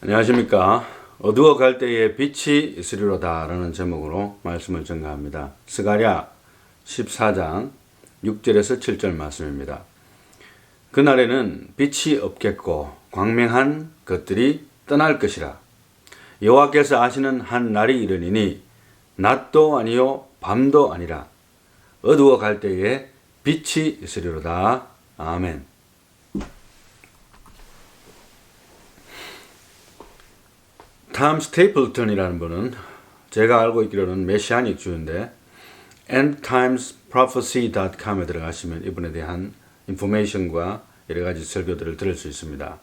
안녕하십니까. 어두워 갈 때에 빛이 있으리로다 라는 제목으로 말씀을 전가합니다. 스가랴 14장 6절에서 7절 말씀입니다. 그날에는 빛이 없겠고 광명한 것들이 떠날 것이라. 여호와께서 아시는 한 날이 이르니니 낮도 아니요 밤도 아니라 어두워 갈 때에 빛이 있으리로다. 아멘. 탐 스테이플턴이라는 분은 제가 알고 있기로는 메시아닉 주인데 endtimesprophecy.com에 들어가시면 이분에 대한 인포메이션과 여러 가지 설교들을 들을 수 있습니다.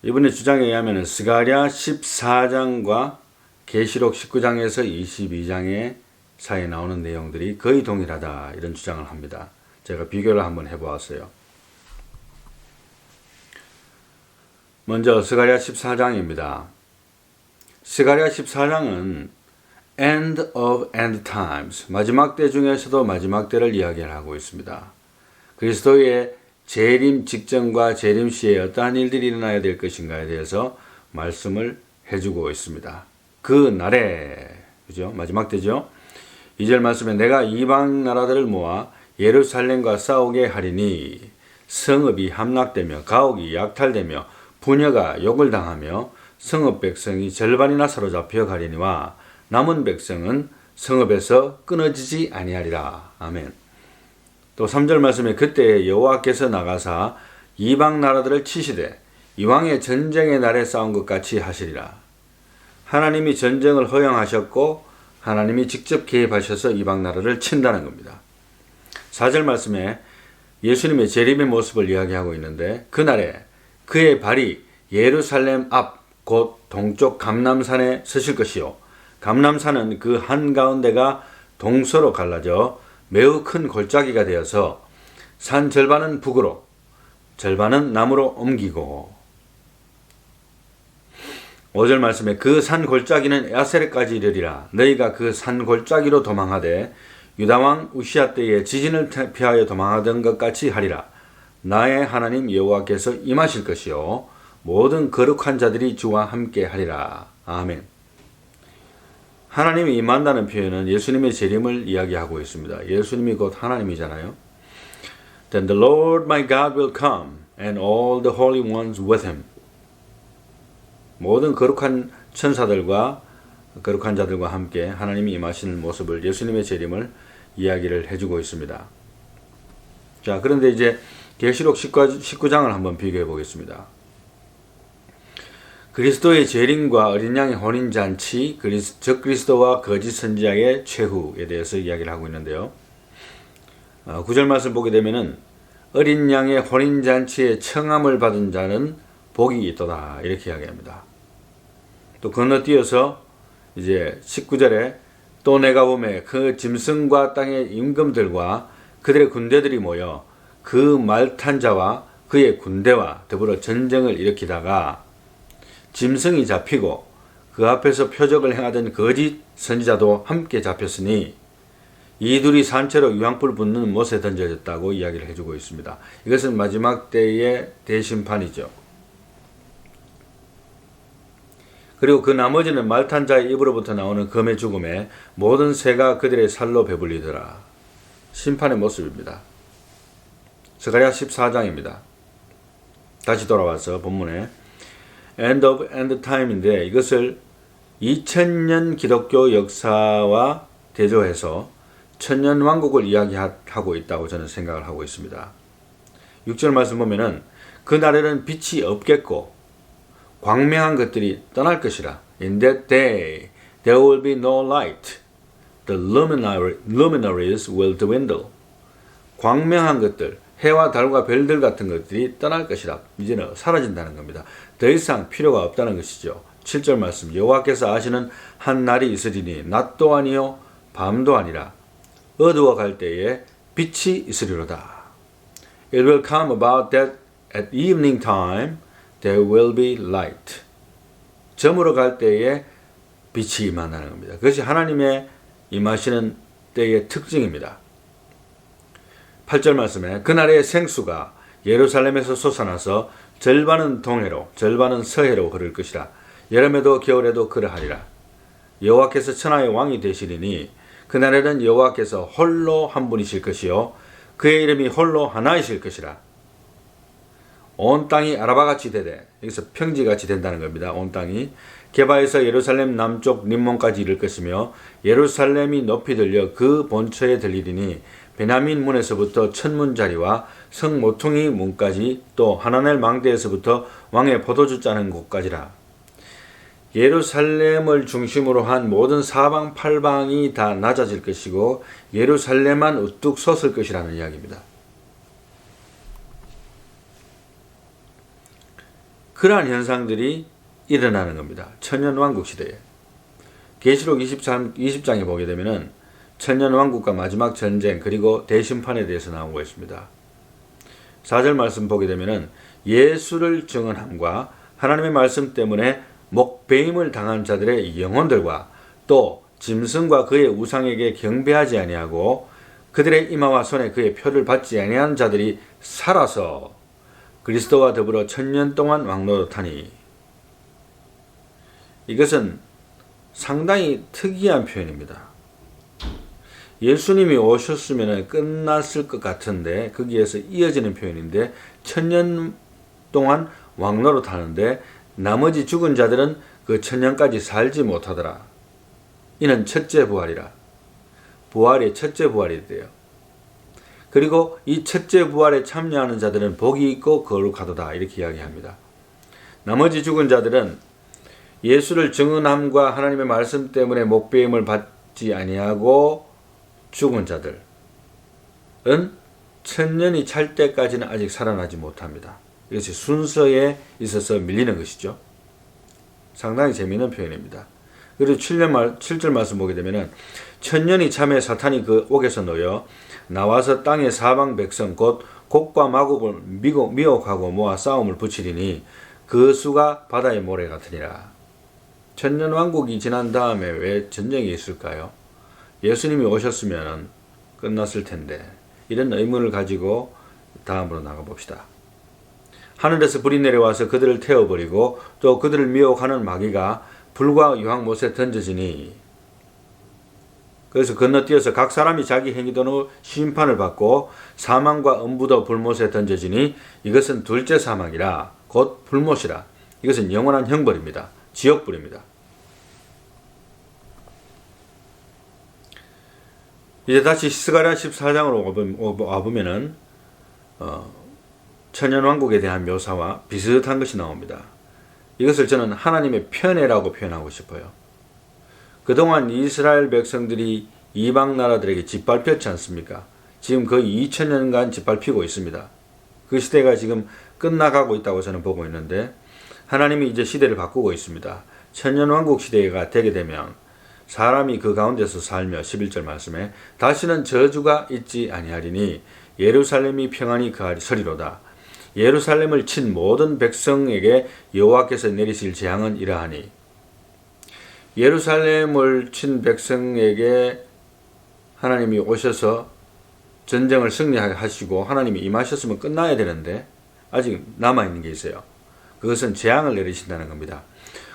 이분의 주장에 의하면 스가랴 14장과 계시록 19장에서 22장의 사이에 나오는 내용들이 거의 동일하다 이런 주장을 합니다. 제가 비교를 한번 해보았어요. 먼저 스가랴 14장입니다. 스가랴 14장은 end of end times 마지막 때 중에서도 마지막 때를 이야기하고 있습니다. 그리스도의 재림 직전과 재림 시에 어떠한 일들이 일어나야 될 것인가에 대해서 말씀을 해주고 있습니다. 그 날에 그죠 마지막 때죠. 2절 말씀에 내가 이방 나라들을 모아 예루살렘과 싸우게 하리니 성읍이 함락되며 가옥이 약탈되며 부녀가 욕을 당하며 성읍 백성이 절반이나 사로잡혀 가리니와 남은 백성은 성읍에서 끊어지지 아니하리라. 아멘. 또 3절 말씀에 그때 여호와께서 나가사 이방 나라들을 치시되 이왕의 전쟁의 날에 싸운 것 같이 하시리라. 하나님이 전쟁을 허용하셨고 하나님이 직접 개입하셔서 이방 나라를 친다는 겁니다. 4절 말씀에 예수님의 재림의 모습을 이야기하고 있는데 그날에 그의 발이 예루살렘 앞 곧 동쪽 감남산에 서실 것이요. 감남산은 그 한가운데가 동서로 갈라져 매우 큰 골짜기가 되어서 산 절반은 북으로 절반은 남으로 옮기고. 5절 말씀에 그 산 골짜기는 야세레까지 이르리라. 너희가 그 산 골짜기로 도망하되 유다왕 우시아 때에 지진을 피하여 도망하던 것 같이 하리라. 나의 하나님 여호와께서 임하실 것이요 모든 거룩한 자들이 주와 함께 하리라 아멘 하나님이 임한다는 표현은 예수님의 재림을 이야기하고 있습니다. 예수님이 곧 하나님이잖아요. Then the Lord my God will come and all the holy ones with him. 모든 거룩한 천사들과 거룩한 자들과 함께 하나님이 임하시는 모습을 예수님의 재림을 이야기를 해주고 있습니다. 자, 그런데 이제 계시록 19장을 한번 비교해 보겠습니다. 그리스도의 재림과 어린 양의 혼인 잔치, 그리스, 적 그리스도와 거짓 선지자의 최후에 대해서 이야기를 하고 있는데요. 어, 구절 말씀 보게 되면은 어린 양의 혼인 잔치에 청함을 받은 자는 복이 있도다 이렇게 이야기합니다. 또 건너뛰어서 이제 19절에 또 내가 보매 그 짐승과 땅의 임금들과 그들의 군대들이 모여 그 말탄 자와 그의 군대와 더불어 전쟁을 일으키다가 짐승이 잡히고 그 앞에서 표적을 행하던 거짓 선지자도 함께 잡혔으니 이 둘이 산채로 유황불 붙는 못에 던져졌다고 이야기를 해주고 있습니다. 이것은 마지막 때의 대심판이죠. 그리고 그 나머지는 말탄 자의 입으로부터 나오는 검의 죽음에 모든 새가 그들의 살로 배불리더라. 심판의 모습입니다. 스가랴 14장입니다. 다시 돌아와서 본문에 End of End Time인데 이것을 2000년 기독교 역사와 대조해서 천년 왕국을 이야기하고 있다고 저는 생각을 하고 있습니다. 6절 말씀 보면은 그날에는 빛이 없겠고 광명한 것들이 떠날 것이라. In that day there will be no light. The luminaries will dwindle. 광명한 것들, 해와 달과 별들 같은 것들이 떠날 것이라. 이제는 사라진다는 겁니다. 더 이상 필요가 없다는 것이죠. 7절 말씀 여호와께서 아시는 한 날이 있으리니 낮도 아니요 밤도 아니라 어두워 갈 때에 빛이 있으리로다. It will come about that at evening time there will be light. 저물어 갈 때에 빛이 임한다는 겁니다. 그것이 하나님의 임하시는 때의 특징입니다. 8절 말씀에 그날의 생수가 예루살렘에서 솟아나서 절반은 동해로 절반은 서해로 흐를 것이라. 여름에도 겨울에도 그러하리라. 여호와께서 천하의 왕이 되시리니 그날에는 여호와께서 홀로 한 분이실 것이요 그의 이름이 홀로 하나이실 것이라. 온 땅이 아라바같이 되되 여기서 평지같이 된다는 겁니다. 온 땅이 개바에서 예루살렘 남쪽 림몬까지 이를 것이며 예루살렘이 높이 들려 그 본처에 들리리니 베냐민 문에서부터 천문 자리와 성 모퉁이 문까지 또 하나넬 망대에서부터 왕의 포도주 짜는 곳까지라. 예루살렘을 중심으로 한 모든 사방 팔방이 다 낮아질 것이고 예루살렘만 우뚝 섰을 것이라는 이야기입니다. 그러한 현상들이 일어나는 겁니다. 천년 왕국 시대에. 계시록 23, 20장에 보게 되면은 천년 왕국과 마지막 전쟁 그리고 대심판에 대해서 나오고 있습니다. 4절 말씀 보게 되면은 예수를 증언함과 하나님의 말씀 때문에 목배임을 당한 자들의 영혼들과 또 짐승과 그의 우상에게 경배하지 아니하고 그들의 이마와 손에 그의 표를 받지 아니한 자들이 살아서 그리스도와 더불어 천년 동안 왕노릇하니 이것은 상당히 특이한 표현입니다. 예수님이 오셨으면 끝났을 것 같은데 거기에서 이어지는 표현인데 천년 동안 왕노릇하는데 나머지 죽은 자들은 그 천년까지 살지 못하더라. 이는 첫째 부활이라. 부활이 첫째 부활이 돼요. 그리고 이 첫째 부활에 참여하는 자들은 복이 있고 거룩하도다 이렇게 이야기합니다. 나머지 죽은 자들은 예수를 증언함과 하나님의 말씀 때문에 목배임을 받지 아니하고 죽은 자들은 천년이 찰 때까지는 아직 살아나지 못합니다. 이것이 순서에 있어서 밀리는 것이죠. 상당히 재미있는 표현입니다. 그리고 7년 말, 7절 말씀 보게 되면은 천년이 참에 사탄이 그 옥에서 놓여 나와서 땅의 사방 백성 곧 곡과 마곡을 미고, 미혹하고 모아 싸움을 붙이리니 그 수가 바다의 모래 같으니라. 천년 왕국이 지난 다음에 왜 전쟁이 있을까요? 예수님이 오셨으면 끝났을 텐데 이런 의문을 가지고 다음으로 나가봅시다. 하늘에서 불이 내려와서 그들을 태워버리고 또 그들을 미혹하는 마귀가 불과 유황못에 던져지니 그래서 건너뛰어서 각 사람이 자기 행위대로 심판을 받고 사망과 음부도 불못에 던져지니 이것은 둘째 사망이라 곧 불못이라 이것은 영원한 형벌입니다. 지옥불입니다. 이제 다시 스가랴 14장으로 와보면은 어, 천년 왕국에 대한 묘사와 비슷한 것이 나옵니다. 이것을 저는 하나님의 편애라고 표현하고 싶어요. 그동안 이스라엘 백성들이 이방 나라들에게 짓밟혔지 않습니까? 지금 거의 2000년간 짓밟히고 있습니다. 그 시대가 지금 끝나가고 있다고 저는 보고 있는데 하나님이 이제 시대를 바꾸고 있습니다. 천년왕국 시대가 되게 되면 사람이 그 가운데서 살며 11절 말씀에 다시는 저주가 있지 아니하리니 예루살렘이 평안히 그하리 서리로다. 예루살렘을 친 모든 백성에게 여호와께서 내리실 재앙은 이러하니 예루살렘을 친 백성에게 하나님이 오셔서 전쟁을 승리하시고 하나님이 임하셨으면 끝나야 되는데 아직 남아 있는 게 있어요. 그것은 재앙을 내리신다는 겁니다.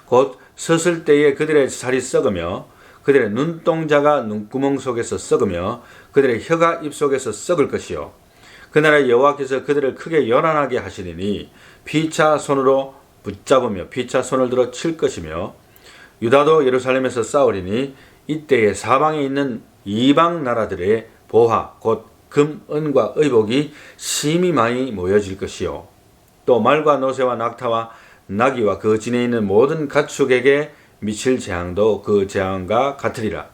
곧 섰을 때에 그들의 살이 썩으며 그들의 눈동자가 눈구멍 속에서 썩으며 그들의 혀가 입 속에서 썩을 것이요. 그날에 여호와께서 그들을 크게 연한하게 하시리니 피차 손으로 붙잡으며 피차 손을 들어 칠 것이며 유다도 예루살렘에서 싸우리니 이때에 사방에 있는 이방 나라들의 보화 곧 금, 은과 의복이 심히 많이 모여질 것이요. 또 말과 노새와 낙타와 나귀와 그 진에 있는 모든 가축에게 미칠 재앙도 그 재앙과 같으리라.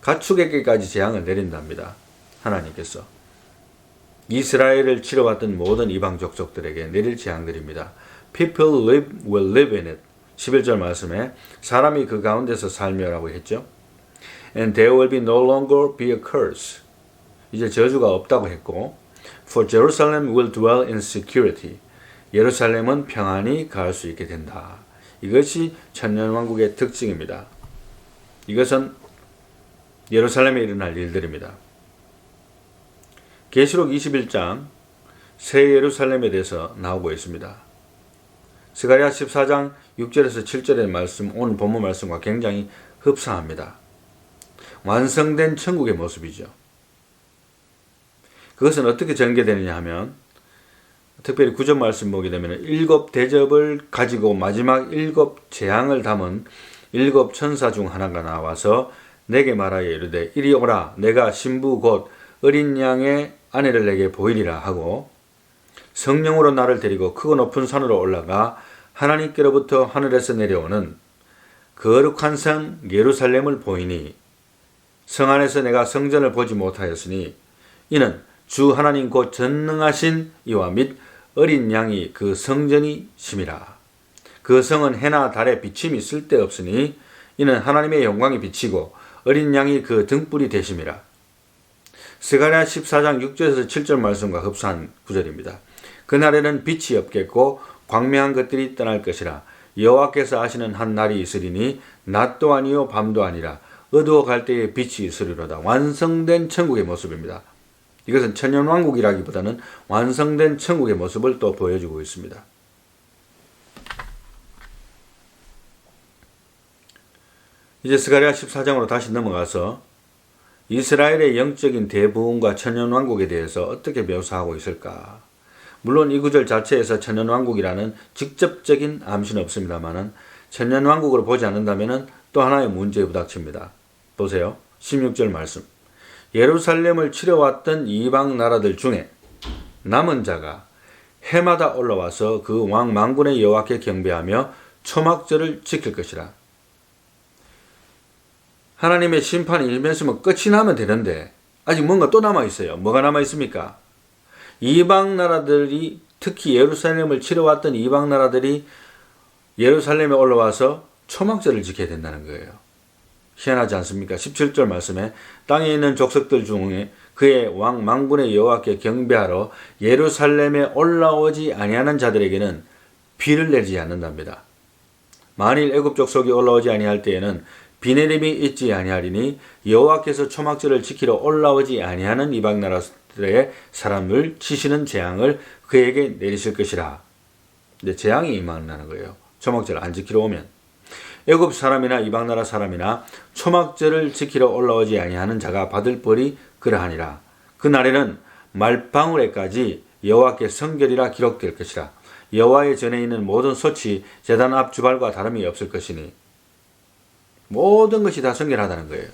가축에게까지 재앙을 내린답니다. 하나님께서. 이스라엘을 치러왔던 모든 이방 족속들에게 내릴 재앙들입니다. People live, will live in it. 11절 말씀에 사람이 그 가운데서 살며라고 했죠. And there will be no longer be a curse. 이제 저주가 없다고 했고 For Jerusalem will dwell in security. 예루살렘은 평안히 갈수 있게 된다. 이것이 천년왕국의 특징입니다. 이것은 예루살렘에 일어날 일들입니다. 계시록 21장 새 예루살렘에 대해서 나오고 있습니다. 스가랴 14장 6절에서 7절의 말씀, 오늘 본문 말씀과 굉장히 흡사합니다. 완성된 천국의 모습이죠. 그것은 어떻게 전개되느냐 하면 특별히 구절 말씀 보게 되면 일곱 대접을 가지고 마지막 일곱 재앙을 담은 일곱 천사 중 하나가 나와서 내게 말하여 이르되 이리 오라 내가 신부 곧 어린 양의 아내를 내게 보이리라 하고 성령으로 나를 데리고 크고 높은 산으로 올라가 하나님께로부터 하늘에서 내려오는 거룩한 성 예루살렘을 보이니 성 안에서 내가 성전을 보지 못하였으니 이는 주 하나님 곧 전능하신 이와 및 어린 양이 그 성전이 심이라. 그 성은 해나 달에 비침이 쓸데없으니 이는 하나님의 영광이 비치고 어린 양이 그 등불이 되심이라. 스가랴 14장 6절에서 7절 말씀과 흡사한 구절입니다. 그날에는 빛이 없겠고 광명한 것들이 떠날 것이라 여호와께서 하시는 한 날이 있으리니 낮도 아니요 밤도 아니라 어두워 갈 때에 빛이 있으리로다. 완성된 천국의 모습입니다. 이것은 천년왕국이라기보다는 완성된 천국의 모습을 또 보여주고 있습니다. 이제 스가랴 14장으로 다시 넘어가서 이스라엘의 영적인 대부흥과 천년왕국에 대해서 어떻게 묘사하고 있을까? 물론 이 구절 자체에서 천년왕국이라는 직접적인 암시는 없습니다만은 천년왕국으로 보지 않는다면 또 하나의 문제에 부닥칩니다. 보세요. 16절 말씀. 예루살렘을 치러왔던 이방 나라들 중에 남은 자가 해마다 올라와서 그 왕 망군의 여호와께 경배하며 초막절을 지킬 것이라. 하나님의 심판이 일면서면 끝이 나면 되는데 아직 뭔가 또 남아 있어요. 뭐가 남아 있습니까? 이방 나라들이 특히 예루살렘을 치러왔던 이방 나라들이 예루살렘에 올라와서 초막절을 지켜야 된다는 거예요. 희한하지 않습니까? 17절 말씀에 땅에 있는 족속들 중에 그의 왕 망군의 여호와께 경배하러 예루살렘에 올라오지 아니하는 자들에게는 비를 내리지 않는답니다. 만일 애굽 족속이 올라오지 아니할 때에는 비 내림이 있지 아니하리니 여호와께서 초막절을 지키러 올라오지 아니하는 이방 나라들의 사람을 치시는 재앙을 그에게 내리실 것이라. 근데 재앙이 임한다는 거예요. 초막절을 안 지키러 오면. 애굽 사람이나 이방 나라 사람이나 초막절을 지키러 올라오지 아니하는 자가 받을 벌이 그러하니라. 그 날에는 말방울에까지 여호와께 성결이라 기록될 것이라. 여호와의 전에 있는 모든 소치 제단 앞 주발과 다름이 없을 것이니 모든 것이 다 성결하다는 거예요.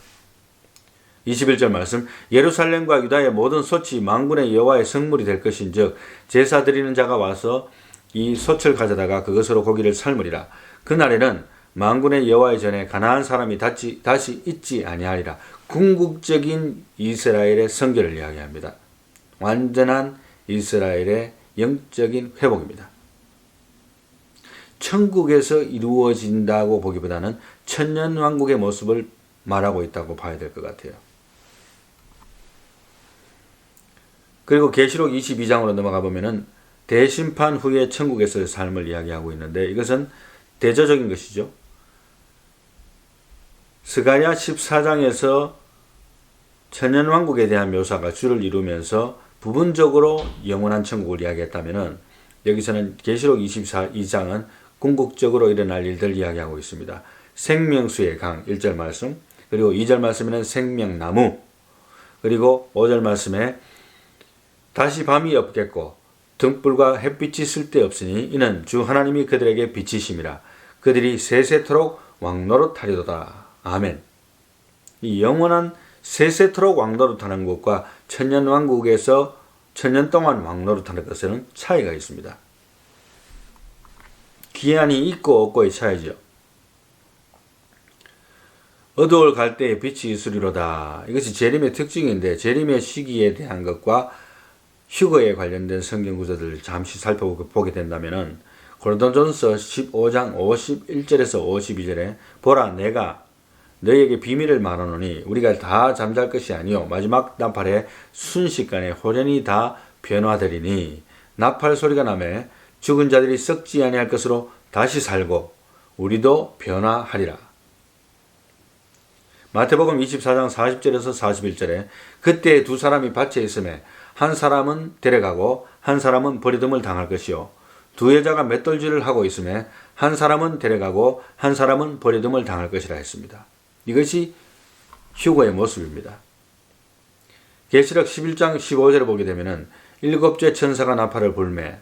21절 말씀 예루살렘과 유다의 모든 소치 망군의 여호와의 성물이 될 것인즉 제사 드리는 자가 와서 이 소철 가져다가 그것으로 고기를 삶으리라. 그 날에는 만군의 여호와의 전에 가나안 사람이 다시, 다시 있지 아니하리라. 궁극적인 이스라엘의 성결을 이야기합니다. 완전한 이스라엘의 영적인 회복입니다. 천국에서 이루어진다고 보기보다는 천년 왕국의 모습을 말하고 있다고 봐야 될 것 같아요. 그리고 계시록 22장으로 넘어가 보면은 대심판 후에 천국에서의 삶을 이야기하고 있는데 이것은 대조적인 것이죠. 스가랴 14장에서 천년 왕국에 대한 묘사가 주를 이루면서 부분적으로 영원한 천국을 이야기했다면 여기서는 계시록 24장은 궁극적으로 일어날 일들 이야기하고 있습니다. 생명수의 강 1절 말씀 그리고 2절 말씀에는 생명나무 그리고 5절 말씀에 다시 밤이 없겠고 등불과 햇빛이 쓸데없으니 이는 주 하나님이 그들에게 빛이심이라 그들이 세세토록 왕노릇 하리도다. 아멘. 이 영원한 세세토록 왕노릇하는 것과 천년 왕국에서 천년 동안 왕노릇하는 것에는 차이가 있습니다. 기한이 있고 없고의 차이죠. 어두울 갈 때에 빛이 있으리로다. 이것이 재림의 특징인데 재림의 시기에 대한 것과 휴거에 관련된 성경 구절들을 잠시 살펴보게 된다면은 고린도전서 15장 51절에서 52절에 보라 내가 너희에게 비밀을 말하노니 우리가 다 잠잘 것이 아니요 마지막 나팔에 순식간에 호련히 다 변화되리니 나팔 소리가 나매 죽은 자들이 썩지 아니할 것으로 다시 살고 우리도 변화하리라. 마태복음 24장 40절에서 41절에 그때 두 사람이 밭에 있음에 한 사람은 데려가고 한 사람은 버리듬을 당할 것이요 두 여자가 맷돌질을 하고 있음에 한 사람은 데려가고 한 사람은 버리듬을 당할 것이라 했습니다. 이것이 휴거의 모습입니다. 계시록 11장 15절을 보게 되면은 일곱째 천사가 나팔을 불매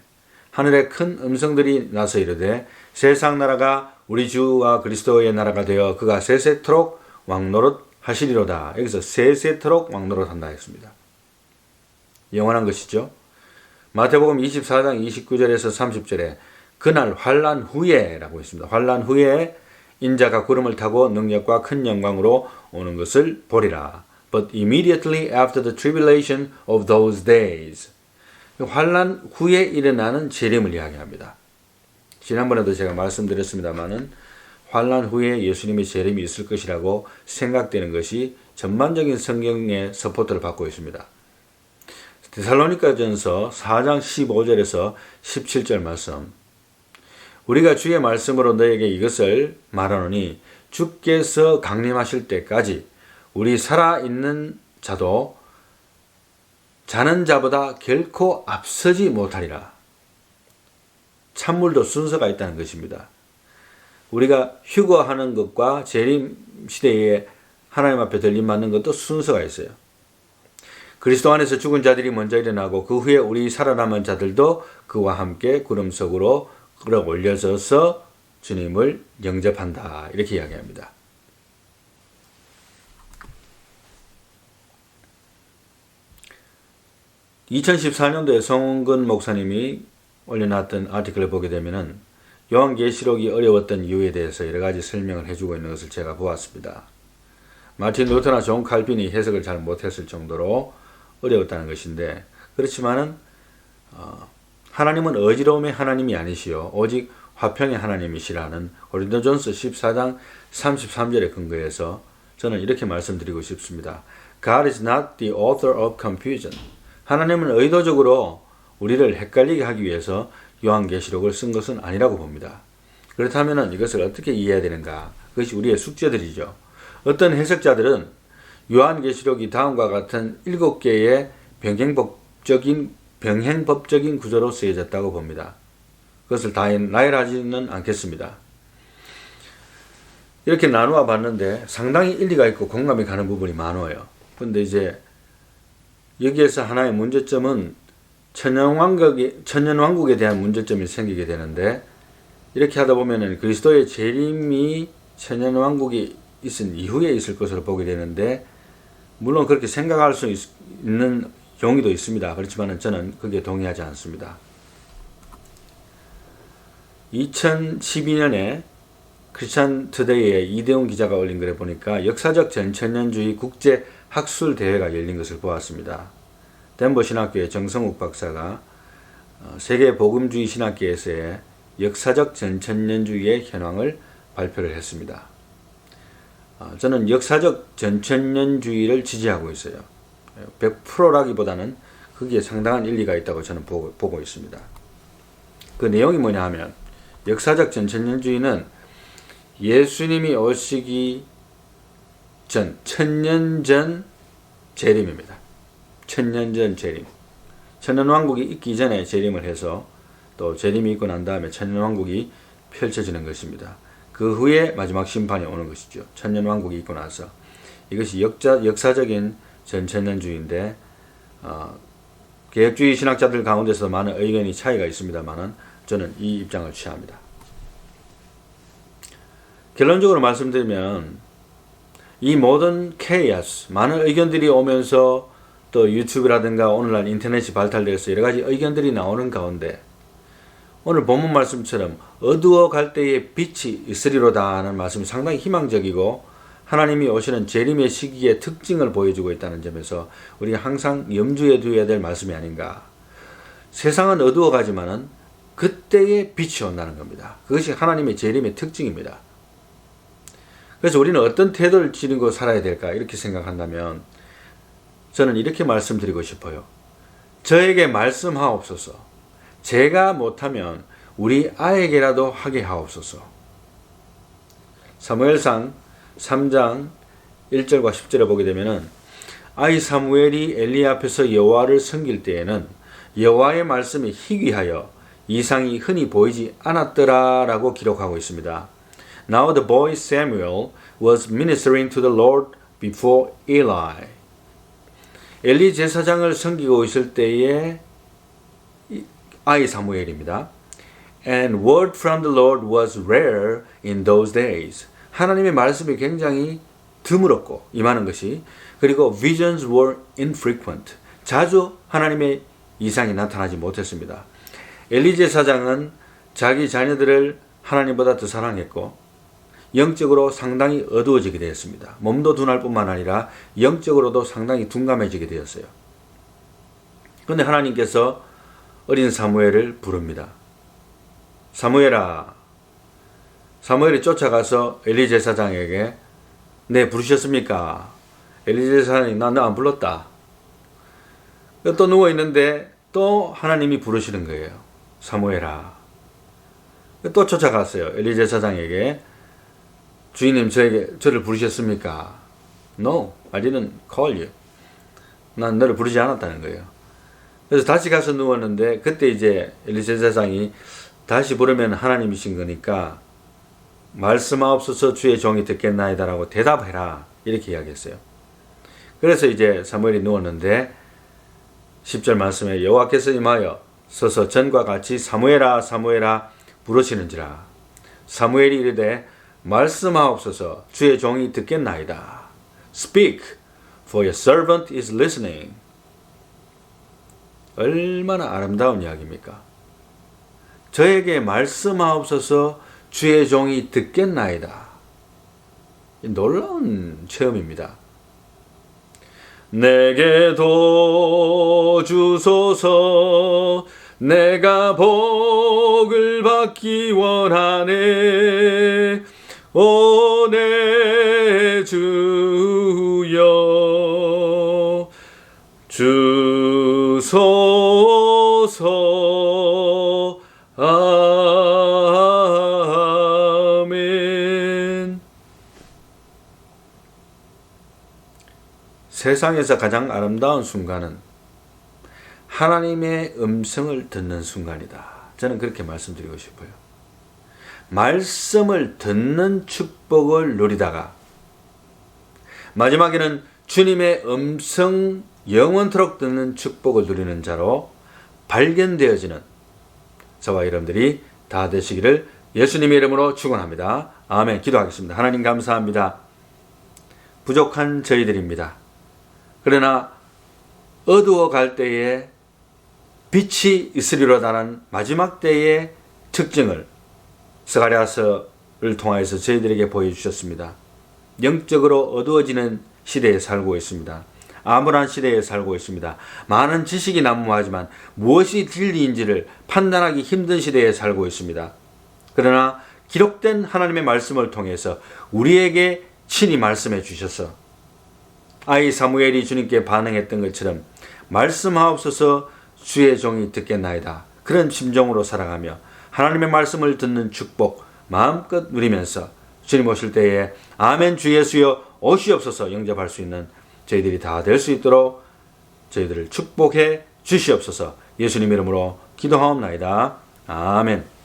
하늘에 큰 음성들이 나서 이르되 세상 나라가 우리 주와 그리스도의 나라가 되어 그가 세세토록 왕노릇 하시리로다. 여기서 세세토록 왕노릇 한다 했습니다. 영원한 것이죠. 마태복음 24장 29절에서 30절에 그날 환란 후에라고 있습니다. 환란 후에 인자가 구름을 타고 능력과 큰 영광으로 오는 것을 보리라. But immediately after the tribulation of those days. 환란 후에 일어나는 재림을 이야기합니다. 지난번에도 제가 말씀드렸습니다만은 환란 후에 예수님의 재림이 있을 것이라고 생각되는 것이 전반적인 성경의 서포트를 받고 있습니다. 데살로니가전서 4장 15절에서 17절 말씀. 우리가 주의 말씀으로 너에게 이것을 말하노니 주께서 강림하실 때까지 우리 살아 있는 자도 자는 자보다 결코 앞서지 못하리라. 찬물도 순서가 있다는 것입니다. 우리가 휴거하는 것과 재림 시대에 하나님 앞에 들림 받는 것도 순서가 있어요. 그리스도 안에서 죽은 자들이 먼저 일어나고 그 후에 우리 살아남은 자들도 그와 함께 구름 속으로 끌어올려져서 주님을 영접한다. 이렇게 이야기합니다. (2014년도에) 성근 목사님이 올려놨던 아티클을 보게 되면은 요한계시록이 어려웠던 이유에 대해서 여러 가지 설명을 해주고 있는 것을 제가 보았습니다. 마틴 루터나 존 칼빈이 해석을 잘 못했을 정도로 어려웠다는 것인데 그렇지만은 어, 하나님은 어지러움의 하나님이 아니시요 오직 화평의 하나님이시라는 고린도전서 14장 33절의 근거에서 저는 이렇게 말씀드리고 싶습니다. God is not the author of confusion. 하나님은 의도적으로 우리를 헷갈리게 하기 위해서 요한계시록을 쓴 것은 아니라고 봅니다. 그렇다면 이것을 어떻게 이해해야 되는가? 그것이 우리의 숙제들이죠. 어떤 해석자들은 요한계시록이 다음과 같은 일곱 개의 병행법적인 병행법적인 구조로 쓰여졌다고 봅니다. 그것을 다 나열하지는 않겠습니다. 이렇게 나누어 봤는데 상당히 일리가 있고 공감이 가는 부분이 많아요. 근데 이제 여기에서 하나의 문제점은 천년왕국에, 천년왕국에 대한 문제점이 생기게 되는데 이렇게 하다 보면은 그리스도의 재림이 천년왕국이 있은 이후에 있을 것으로 보게 되는데 물론 그렇게 생각할 수 있, 는 경우도 있습니다. 그렇지만 저는 그게 동의하지 않습니다. 2012년에 크리스찬 투데이의 이대훈 기자가 올린 글에 보니까 역사적 전천년주의 국제 학술 대회가 열린 것을 보았습니다. 덴버 신학교의 정성욱 박사가 어, 세계 복음주의 신학계에서의 역사적 전천년주의의 현황을 발표를 했습니다. 어, 저는 역사적 전천년주의를 지지하고 있어요. 100%라기보다는 거기에 상당한 일리가 있다고 저는 보고, 보고 있습니다. 그 내용이 뭐냐 하면 역사적 전천년주의는 예수님이 오시기 전, 천년 전 재림입니다. 천년 전 재림. 천년 왕국이 있기 전에 재림을 해서 또 재림이 있고 난 다음에 천년 왕국이 펼쳐지는 것입니다. 그 후에 마지막 심판이 오는 것이죠. 천년 왕국이 있고 나서. 이것이 역자, 역사적인 전천년주의인데 어, 개혁주의 신학자들 가운데서 많은 의견이 차이가 있습니다만은 저는 이 입장을 취합니다. 결론적으로 말씀드리면 이 모든 케이아스 많은 의견들이 오면서 또 유튜브라든가 오늘날 인터넷이 발달돼서 여러 가지 의견들이 나오는 가운데 오늘 본문 말씀처럼 어두워 갈 때에 빛이 있으리로다 하는 말씀이 상당히 희망적이고 하나님이 오시는 재림의 시기의 특징을 보여주고 있다는 점에서 우리가 항상 염두에 두어야 될 말씀이 아닌가. 세상은 어두워가지만은 그때의 빛이 온다는 겁니다. 그것이 하나님의 재림의 특징입니다. 그래서 우리는 어떤 태도를 지니고 살아야 될까 이렇게 생각한다면 저는 이렇게 말씀드리고 싶어요. 저에게 말씀하옵소서. 제가 못하면 우리 아에게라도 하게 하옵소서. 사무엘상 3장 1절과 10절에 보게 되면은 아이 사무엘이 엘리 앞에서 여호와를 섬길 때에는 여호와의 말씀이 희귀하여 이상이 흔히 보이지 않았더라라고 기록하고 있습니다. Now the boy Samuel was ministering to the Lord before Eli. 엘리 제사장을 섬기고 있을 때에 아이 사무엘입니다. And word from the Lord was rare in those days. 하나님의 말씀이 굉장히 드물었고 임하는 것이 그리고 visions were infrequent. 자주 하나님의 이상이 나타나지 못했습니다. 엘리 제 사장은 자기 자녀들을 하나님보다 더 사랑했고 영적으로 상당히 어두워지게 되었습니다. 몸도 둔할 뿐만 아니라 영적으로도 상당히 둔감해지게 되었어요. 그런데 하나님께서 어린 사무엘을 부릅니다. 사무엘아. 사무엘이 쫓아가서 엘리 제 사장에게 네 부르셨습니까? 엘리 제 사장이 나안 불렀다. 또 누워 있는데 또 하나님이 부르시는 거예요. 사무엘아. 또 쫓아갔어요. 엘리 제 사장에게 주인님 저에게 저를 부르셨습니까? No, I didn't call you. 난 너를 부르지 않았다는 거예요. 그래서 다시 가서 누웠는데 그때 이제 엘리 제 사장이 다시 부르면 하나님이신 거니까 말씀하옵소서 주의 종이 듣겠나이다라고 대답해라 이렇게 이야기했어요. 그래서 이제 사무엘이 누웠는데 10절 말씀에 여호와께서 임하여 서서 전과 같이 사무엘아 사무엘아 부르시는지라 사무엘이 이르되 말씀하옵소서 주의 종이 듣겠나이다. Speak, for your servant is listening. 얼마나 아름다운 이야기입니까? 저에게 말씀하옵소서 주의 종이 듣겠나이다. 놀라운 체험입니다. 내게도 주소서 내가 복을 받기 원하네 오내 주여 주소서 세상에서 가장 아름다운 순간은 하나님의 음성을 듣는 순간이다. 저는 그렇게 말씀드리고 싶어요. 말씀을 듣는 축복을 누리다가 마지막에는 주님의 음성 영원토록 듣는 축복을 누리는 자로 발견되어지는 저와 여러분들이 다 되시기를 예수님의 이름으로 축원합니다. 아멘. 기도하겠습니다. 하나님 감사합니다. 부족한 저희들입니다. 그러나 어두워 갈 때에 빛이 있으리로다는 마지막 때의 특징을 스가랴서를 통하여서 저희들에게 보여주셨습니다. 영적으로 어두워지는 시대에 살고 있습니다. 암울한 시대에 살고 있습니다. 많은 지식이 난무하지만 무엇이 진리인지를 판단하기 힘든 시대에 살고 있습니다. 그러나 기록된 하나님의 말씀을 통해서 우리에게 친히 말씀해 주셔서 아이 사무엘이 주님께 반응했던 것처럼 말씀하옵소서 주의 종이 듣겠나이다. 그런 심정으로 살아가며 하나님의 말씀을 듣는 축복 마음껏 누리면서 주님 오실 때에 아멘 주 예수여 오시옵소서 영접할 수 있는 저희들이 다 될 수 있도록 저희들을 축복해 주시옵소서 예수님 이름으로 기도하옵나이다. 아멘.